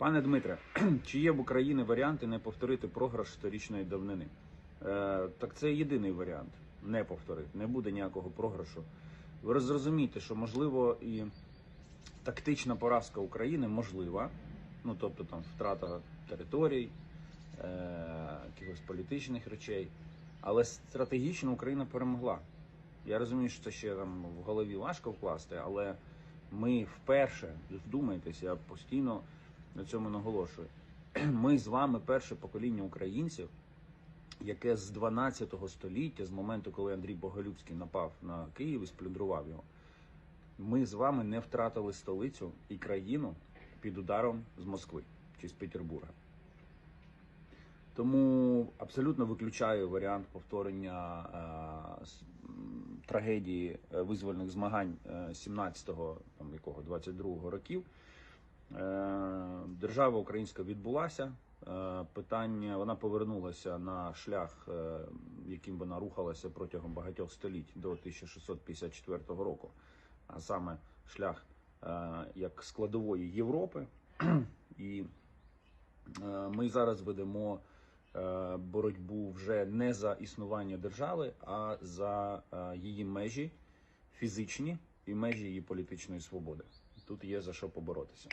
Пане Дмитре, чи є в Україні варіанти не повторити програш сторічної давнини? Е, так це єдиний варіант не повторити. Не буде ніякого програшу. Ви зрозумієте, що можливо і тактична поразка України можлива, ну тобто там втрата територій, е, якихось політичних речей, але стратегічно Україна перемогла. Я розумію, що це ще там в голові важко вкласти, але ми вперше, вдумайтесь, я постійно на цьому наголошую. Ми з вами перше покоління українців, яке з 12 століття, з моменту, коли Андрій Боголюбський напав на Київ і сплюндрував його, ми з вами не втратили столицю і країну під ударом з Москви чи з Петербурга. Тому абсолютно виключаю варіант повторення е, трагедії е, визвольних змагань е, 17-го, там якого 22-го років. Е, Держава українська відбулася. Е, Питання вона повернулася на шлях, е, яким вона рухалася протягом багатьох століть до 1654 року, а саме шлях як складової Європи. І ми зараз ведемо боротьбу вже не за існування держави, а за її межі фізичні і межі її політичної свободи. Тут є за що поборотися.